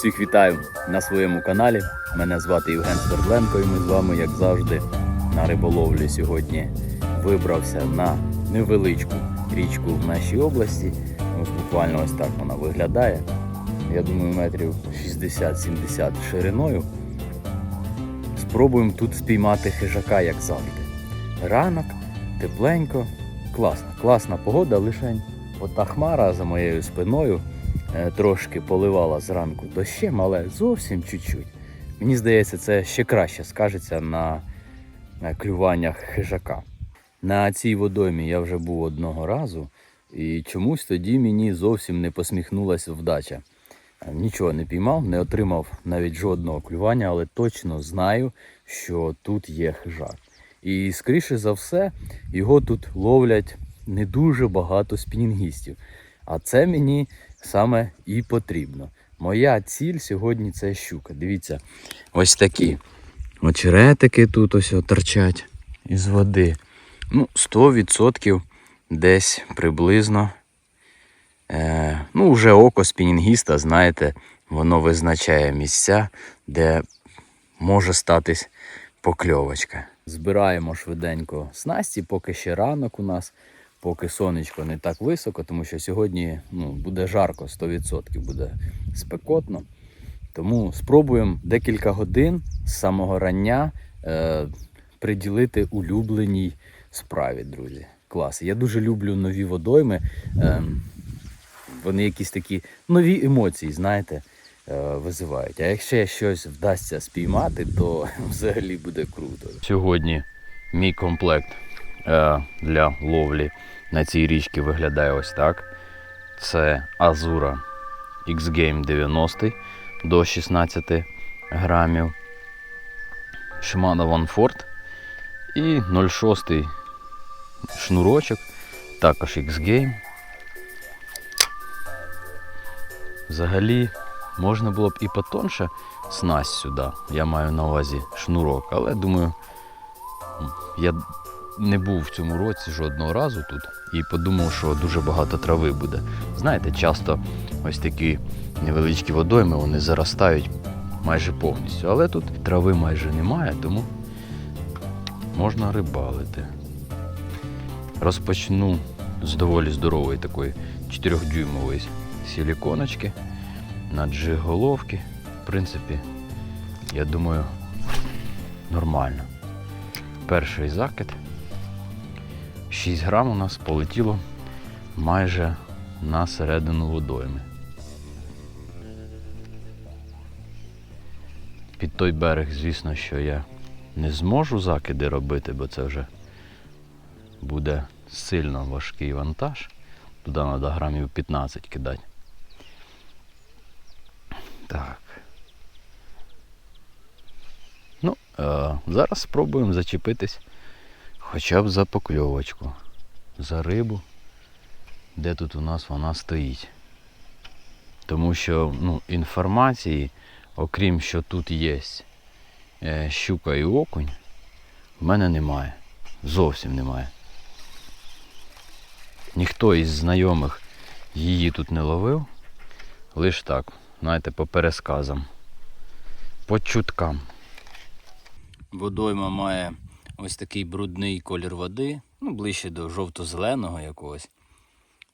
Всіх вітаю на своєму каналі. Мене звати Євген Свердленко і ми з вами, як завжди, на риболовлі сьогодні вибрався на невеличку річку в нашій області. Ось буквально ось так вона виглядає. Я думаю, метрів 60-70 шириною. Спробуємо тут спіймати хижака, як завжди. Ранок, тепленько, класно, класна погода, лишень ота хмара за моєю спиною трошки поливала зранку дощем, але зовсім чуть-чуть. Мені здається, це ще краще скажеться на на клюваннях хижака. На цій водоймі я вже був одного разу, і чомусь тоді мені зовсім не посміхнулася вдача. Е, Нічого не піймав, не отримав навіть жодного клювання, але точно знаю, що тут є хижак. І скоріше за все, його тут ловлять не дуже багато спінінгістів. А це мені саме і потрібно. Моя ціль сьогодні це щука. Дивіться, ось такі очеретики тут ось торчать із води. Ну, 100% десь приблизно. Е, ну, вже око спінінгіста, знаєте, воно визначає місця, де може статись покльовочка. Збираємо швиденько снасті, поки ще ранок у нас, поки сонечко не так високо, тому що сьогодні ну, буде жарко, 100% буде спекотно. Тому спробуємо декілька годин з самого рання е, приділити улюбленій справі, друзі. Клас. Я дуже люблю нові водойми. Е, вони якісь такі нові емоції, знаєте, е, визивають. А якщо щось вдасться спіймати, то взагалі буде круто. Сьогодні мій комплект е, для ловлі на цій річці виглядає ось так. Це Азура X-Game 90 до 16 грамів. Shimano Vanford і 0,6 шнурочок, також X-Game. Взагалі можна було б і потонше снасть сюди. Я маю на увазі шнурок, але думаю, я не був в цьому році жодного разу тут і подумав, що дуже багато трави буде. Знаєте, часто ось такі невеличкі водойми вони заростають майже повністю. Але тут трави майже немає, тому можна рибалити. Розпочну з доволі здорової такої 4-дюймової силіконочки на джиг-головки. В принципі, я думаю, нормально. Перший закид. 6 грам у нас полетіло майже на середину водойми. Під той берег, звісно, що я не зможу закиди робити, бо це вже буде сильно важкий вантаж. Туди треба грамів 15 кидати. Так. Ну, е, зараз спробуємо зачепитись хоча б за покльовочку, за рибу, де тут у нас вона стоїть. Тому що ну, інформації, окрім що тут є е, щука і окунь, в мене немає. Зовсім немає. Ніхто із знайомих її тут не ловив. Лиш так, знаєте, по пересказам, по чуткам. Водойма має ось такий брудний колір води, ну, ближче до жовто-зеленого якогось.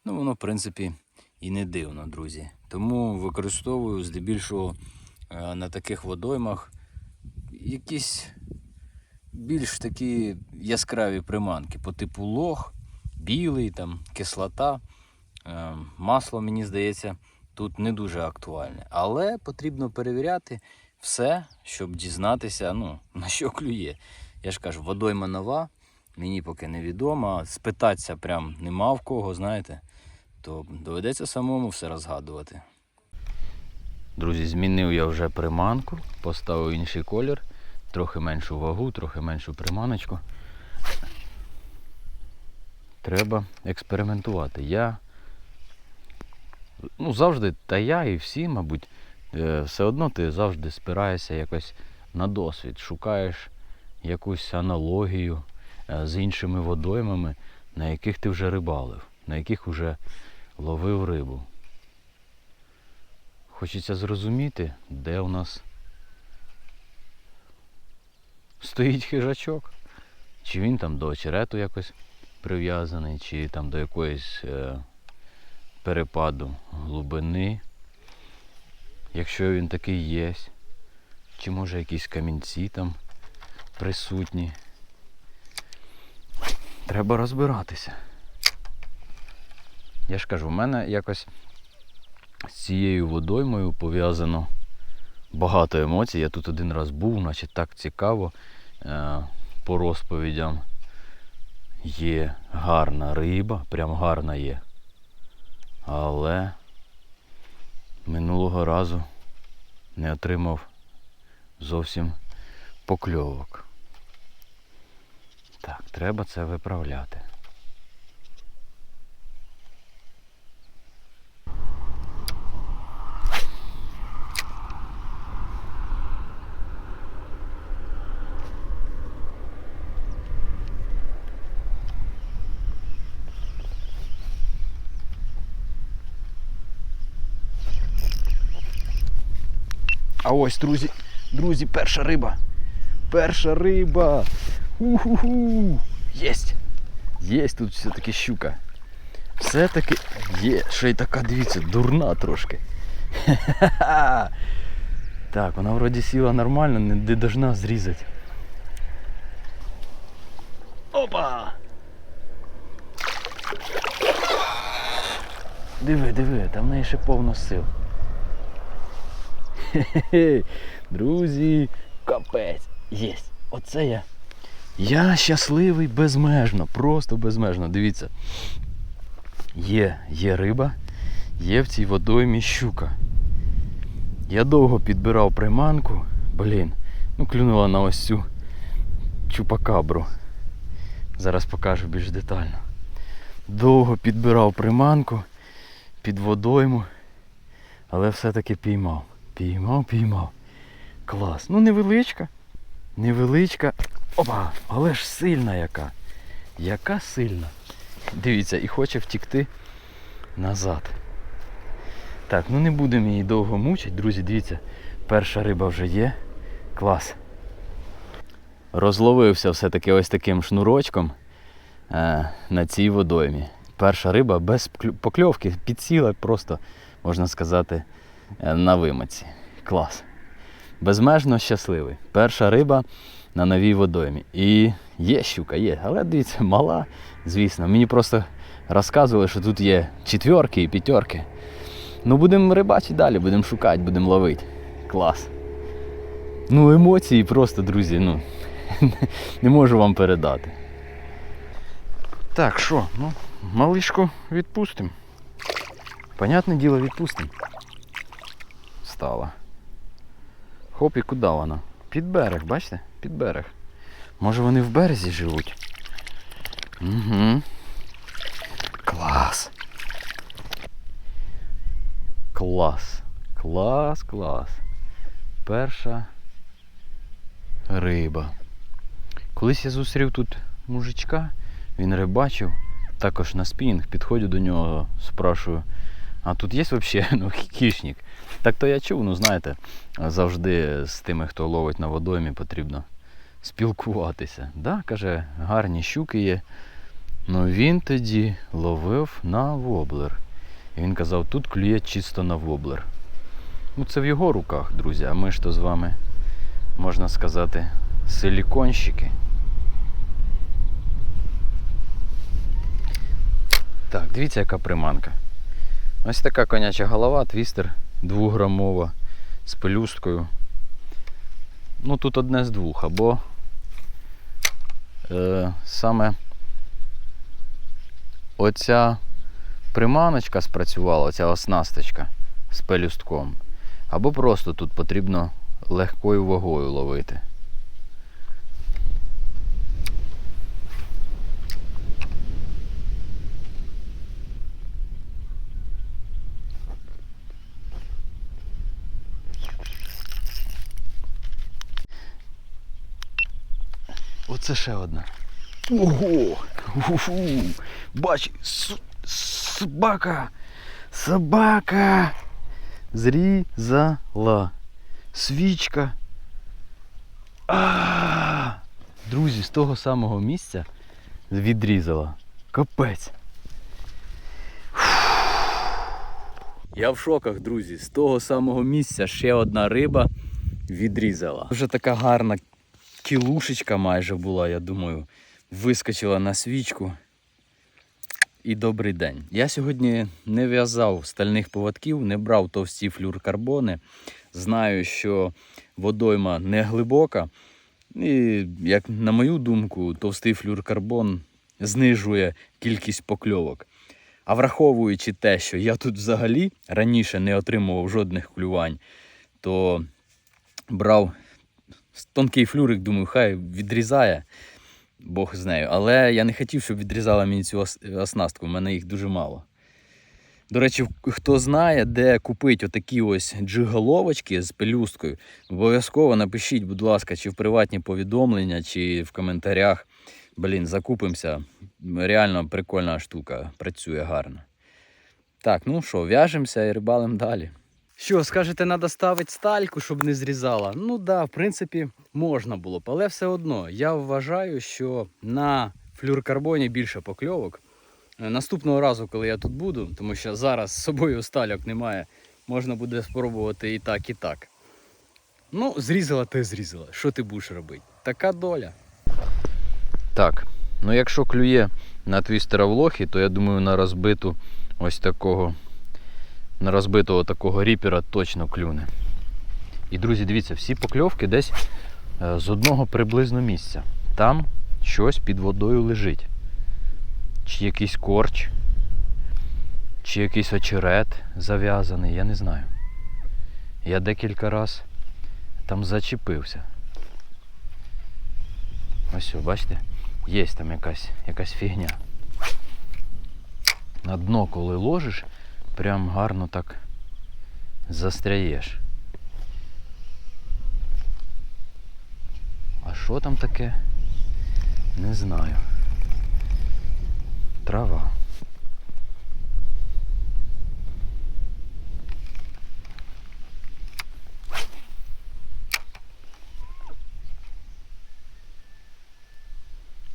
Ну, воно, в принципі, і не дивно, друзі. Тому використовую здебільшого е, на таких водоймах якісь більш такі яскраві приманки по типу лох, білий, там, кислота. Е, Масло, мені здається, тут не дуже актуальне. Але потрібно перевіряти все, щоб дізнатися, ну, на що клює. Я ж кажу, водойма нова, мені поки невідома. Спитатися прям нема в кого, знаєте, то доведеться самому все розгадувати. Друзі, змінив я вже приманку, поставив інший колір, трохи меншу вагу, трохи меншу приманочку. Треба експериментувати. Я ну, завжди, та я і всі, мабуть, е, все одно ти завжди спираєшся якось на досвід, шукаєш якусь аналогію е, з іншими водоймами, на яких ти вже рибалив, на яких вже ловив рибу. Хочеться зрозуміти, де у нас стоїть хижачок. Чи він там до очерету якось прив'язаний, чи там до якоїсь е, перепаду глибини. Якщо він такий є, чи може якісь камінці там присутні. Треба розбиратися. Я ж кажу, в мене якось з цією водоймою пов'язано багато емоцій. Я тут один раз був, значить так цікаво е, по розповідям. Є гарна риба, прям гарна є. Але минулого разу не отримав зовсім покльовок. Так, треба це виправляти. А ось, друзі, друзі, перша риба. Перша риба. Уху. Єсть. Єсть тут все-таки щука. Все-таки є. Ще й така, дивіться, дурна трошки. Так, вона вроді сіла нормально, не должна зрізати. Опа! Диви, диви, там в неї ще повно сил. Хе-хе-хе. Друзі, капець. Єсть. Оце я. Я щасливий безмежно, просто безмежно. Дивіться. Є, є риба, є в цій водоймі щука. Я довго підбирав приманку. Блін, ну клюнула на ось цю чупакабру. Зараз покажу більш детально. Довго підбирав приманку під водойму, але все-таки піймав. Піймав, піймав. Клас. Ну невеличка. Невеличка. Опа! Але ж сильна яка. Яка сильна. Дивіться, і хоче втікти назад. Так, ну не будемо її довго мучити, друзі, дивіться, перша риба вже є. Клас. Розловився все-таки ось таким шнурочком е, на цій водоймі. Перша риба без покльовки підсіла просто, можна сказати, е, на вимоці. Клас. Безмежно щасливий. Перша риба на новій водоймі. І є щука, є. Але дивіться, мала, звісно. Мені просто розказували, що тут є четверки і п'ятерки. Ну будемо рибачити далі, будемо шукати, будемо ловити. Клас. Ну, емоції просто, друзі, ну, не можу вам передати. Так, що, ну, малишку відпустимо. Понятне діло, відпустимо. Стала. Хоп, і куди вона? Під берег, бачите? Під берег. Може вони в березі живуть? Угу. Клас. Клас. Клас, клас. Перша риба. Колись я зустрів тут мужичка, він рибачив, також на спінінг, підходжу до нього, спрашую, а тут є взагалі ну, хищник? Так то я чув, ну знаєте, завжди з тими, хто ловить на водоймі, потрібно спілкуватися. Да, каже, гарні щуки є. Ну він тоді ловив на воблер. І він казав, тут клює чисто на воблер. Ну це в його руках, друзі, а ми ж то з вами, можна сказати, силіконщики. Так, дивіться, яка приманка. Ось така коняча голова, твістер двограмова з пелюсткою. Ну тут одне з двох, або е, саме оця приманочка спрацювала, ця оснасточка з пелюстком. Або просто тут потрібно легкою вагою ловити. Оце ще одна. Ого! Бач, собака! Собака! Зрізала. Свічка. А! Друзі, з того самого місця відрізала. Капець. Я в шоках, друзі. З того самого місця ще одна риба відрізала. Вже така гарна кілушечка майже була, я думаю. Вискочила на свічку. І добрий день. Я сьогодні не в'язав стальних поводків, не брав товсті флюркарбони. Знаю, що водойма не глибока. І, як на мою думку, товстий флюркарбон знижує кількість покльовок. А враховуючи те, що я тут взагалі раніше не отримував жодних клювань, то брав тонкий флюрик, думаю, хай відрізає. Бог з нею. Але я не хотів, щоб відрізала мені цю оснастку. У мене їх дуже мало. До речі, хто знає, де купити отакі ось джиголовочки з пелюсткою, обов'язково напишіть, будь ласка, чи в приватні повідомлення, чи в коментарях. Блін, закупимося. Реально прикольна штука, працює гарно. Так, ну що, в'яжемося і рибалим далі. Що, скажете, треба ставити стальку, щоб не зрізала? Ну да, в принципі, можна було б, але все одно я вважаю, що на флюркарбоні більше покльовок. Е, Наступного разу, коли я тут буду, тому що зараз з собою стальок немає, можна буде спробувати і так, і так. Ну, зрізала, ти зрізала. Що ти будеш робити? Така доля. Так, ну якщо клює на твістера в лохі, то я думаю на розбиту ось такого на розбитого такого ріпера точно клюне. І, друзі, дивіться, всі покльовки десь е, з одного приблизно місця. Там щось під водою лежить. Чи якийсь корч, чи якийсь очерет зав'язаний, я не знаю. Я декілька раз там зачепився. Ось, о, бачите, є там якась, якась фігня. На дно, коли ложиш, прям гарно так застряєш. А що там таке? Не знаю. Трава.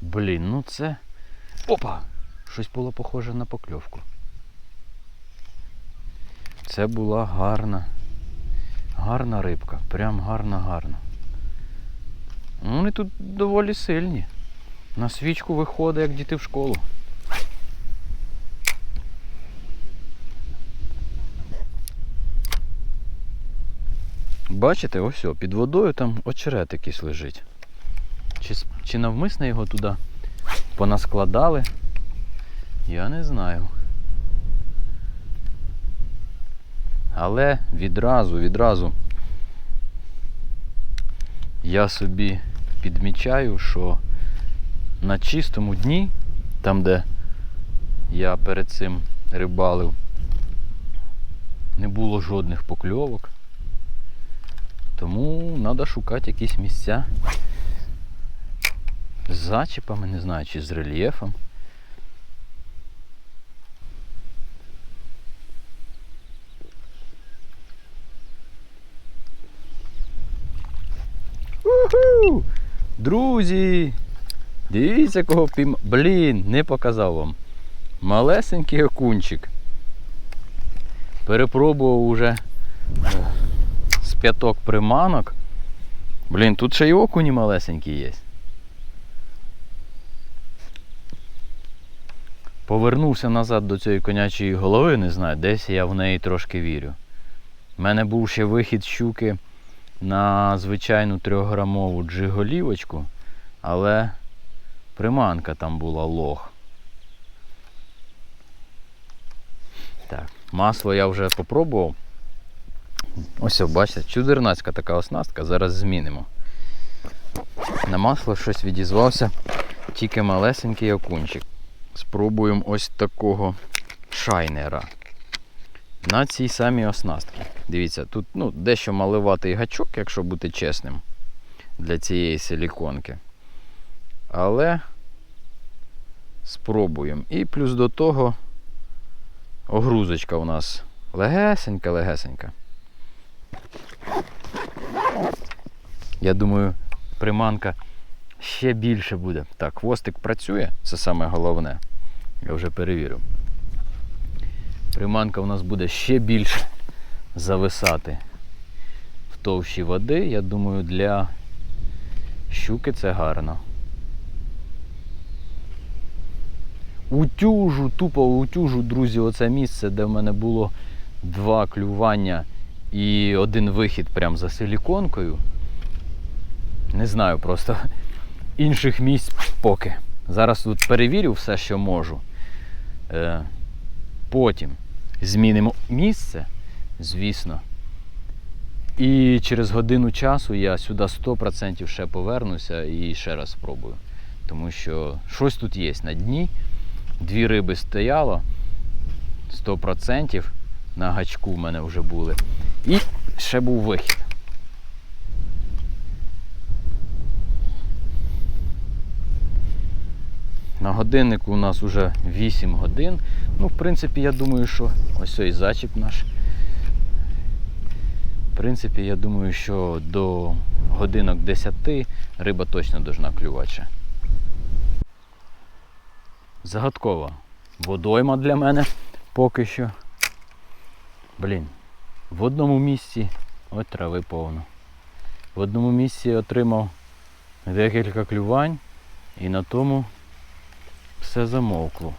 Блін, ну це. Опа! Щось було похоже на покльовку. Це була гарна, гарна рибка. Прям гарна-гарна. Ну, Вони тут доволі сильні. На свічку виходить, як діти в школу. Бачите, ось під водою там очерет якийсь лежить. Чи, чи навмисно його туди понаскладали? Я не знаю. Але відразу, відразу я собі підмічаю, що на чистому дні, там де я перед цим рибалив, не було жодних покльовок. Тому треба шукати якісь місця з зачіпами, не знаю, чи з рельєфом. Уху! Друзі! Дивіться, кого пійма. Блін, не показав вам. Малесенький окунчик. Перепробував уже е, з п'яток приманок. Блін, тут ще й окуні малесенькі є. Повернувся назад до цієї конячої голови, не знаю, десь я в неї трошки вірю. У мене був ще вихід щуки на звичайну трьохграмову джиголівочку, але приманка там була лох. Так, масло я вже попробував. Ось, бачите, чудернацька така оснастка, зараз змінимо. На масло щось відізвався, тільки малесенький окунчик. Спробуємо ось такого шайнера. На цій самій оснастці. Дивіться, тут ну, дещо маливатий гачок, якщо бути чесним, для цієї силіконки. Але спробуємо. І плюс до того огрузочка у нас легесенька-легесенька. Я думаю, приманка ще більше буде. Так, хвостик працює, це саме головне. Я вже перевірив. Приманка у нас буде ще більше зависати в товщі води. Я думаю, для щуки це гарно. Утюжу, тупо утюжу, друзі, оце місце, де в мене було два клювання і один вихід прям за силіконкою. Не знаю просто інших місць поки. Зараз тут перевірю все, що можу. Е, потім змінимо місце, звісно. І через годину часу я сюди 100% ще повернуся і ще раз спробую. Тому що щось тут є на дні. Дві риби стояло 100% на гачку в мене вже були. І ще був вихід. На годиннику у нас вже 8 годин. Ну, в принципі, я думаю, що ось цей зачіп наш. Принципі, я думаю, що до годинок 10 риба точно должна клювати. Загадкова водойма для мене поки що. Блін, в одному місці от трави повно. В одному місці отримав декілька клювань і на тому все замовкло.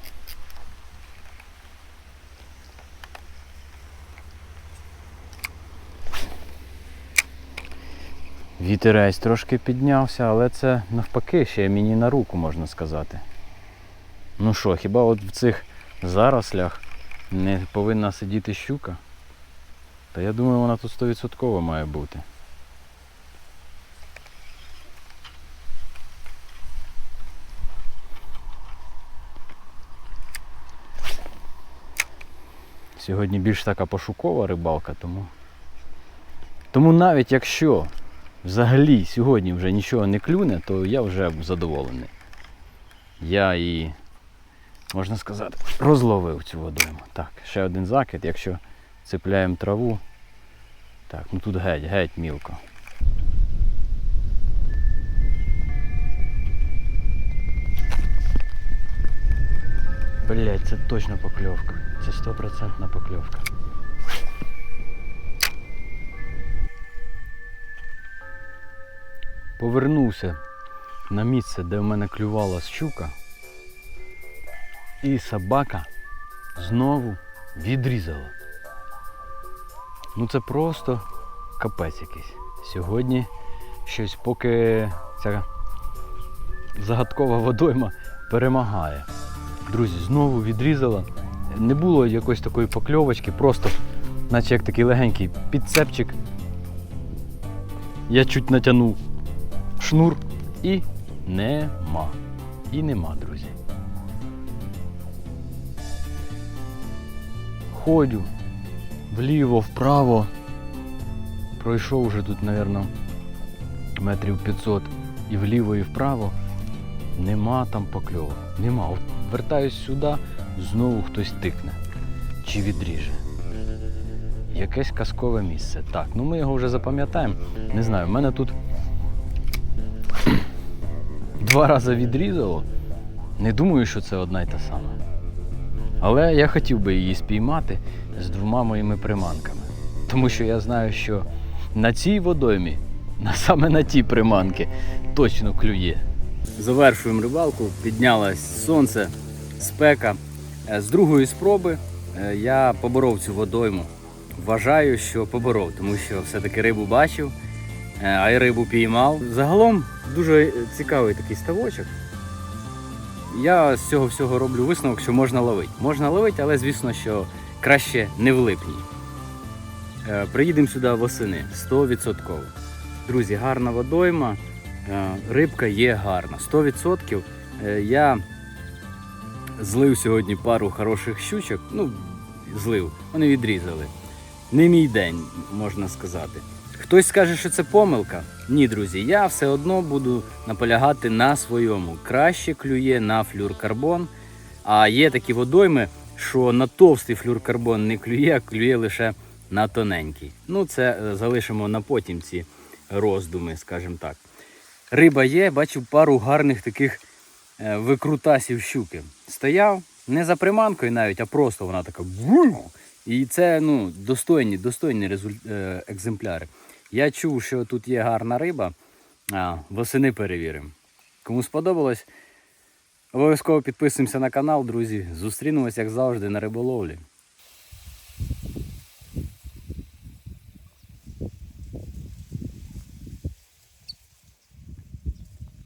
Вітерець трошки піднявся, але це навпаки ще мені на руку можна сказати. Ну що, хіба от в цих зарослях не повинна сидіти щука? Та я думаю, вона тут 100% має бути. Сьогодні більш така пошукова рибалка, тому. Тому навіть якщо взагалі сьогодні вже нічого не клюне, то я вже задоволений. Я і, можна сказати, розловив цю водойму. Так, ще один закид, якщо цепляємо траву. Так, ну тут геть, геть мілко. Блять, це точно покльовка. Це стопроцентна покльовка. Повернувся на місце, де в мене клювала щука. І собака знову відрізала. Ну це просто капець якийсь. Сьогодні щось поки ця загадкова водойма перемагає. Друзі, знову відрізала. Не було якоїсь такої покльовочки, просто наче як такий легенький підцепчик. Я чуть натягнув шнур і нема. І нема, друзі. Ходю вліво, вправо. Пройшов вже тут, мабуть, метрів 500 і вліво, і вправо. Нема там покльовок. Нема. От вертаюсь сюди, знову хтось тикне. Чи відріже. Якесь казкове місце. Так, ну ми його вже запам'ятаємо. Не знаю, в мене тут два рази відрізало. Не думаю, що це одна й та сама. Але я хотів би її спіймати з двома моїми приманками. Тому що я знаю, що на цій водоймі, саме на ті приманки, точно клює. Завершуємо рибалку, піднялось сонце, спека. Е, З другої спроби е, я поборов цю водойму. Вважаю, що поборов, тому що все-таки рибу бачив, а й рибу піймав. Загалом дуже цікавий такий ставочок. Я з цього всього роблю висновок, що можна ловити. Можна ловити, але звісно, що краще не в липні. Е, Приїдемо сюди восени 100%. Друзі, гарна водойма, е, рибка є гарна. 100%. Е, Я злив сьогодні пару хороших щучок. Ну, злив, вони відрізали. Не мій день, можна сказати. Хтось скаже, що це помилка. Ні, друзі, я все одно буду наполягати на своєму. Краще клює на флюркарбон. А є такі водойми, що на товстий флюркарбон не клює, а клює лише на тоненький. Ну, це е, залишимо на потім ці роздуми, скажімо так. Риба є, бачу пару гарних таких е, викрутасів щуки. Стояв не за приманкою навіть, а просто вона така. І це ну, достойні, достойні резуль... е, екземпляри. Я чув, що тут є гарна риба. А, восени перевіримо. Кому сподобалось, обов'язково підписуємося на канал, друзі. Зустрінемось, як завжди, на риболовлі.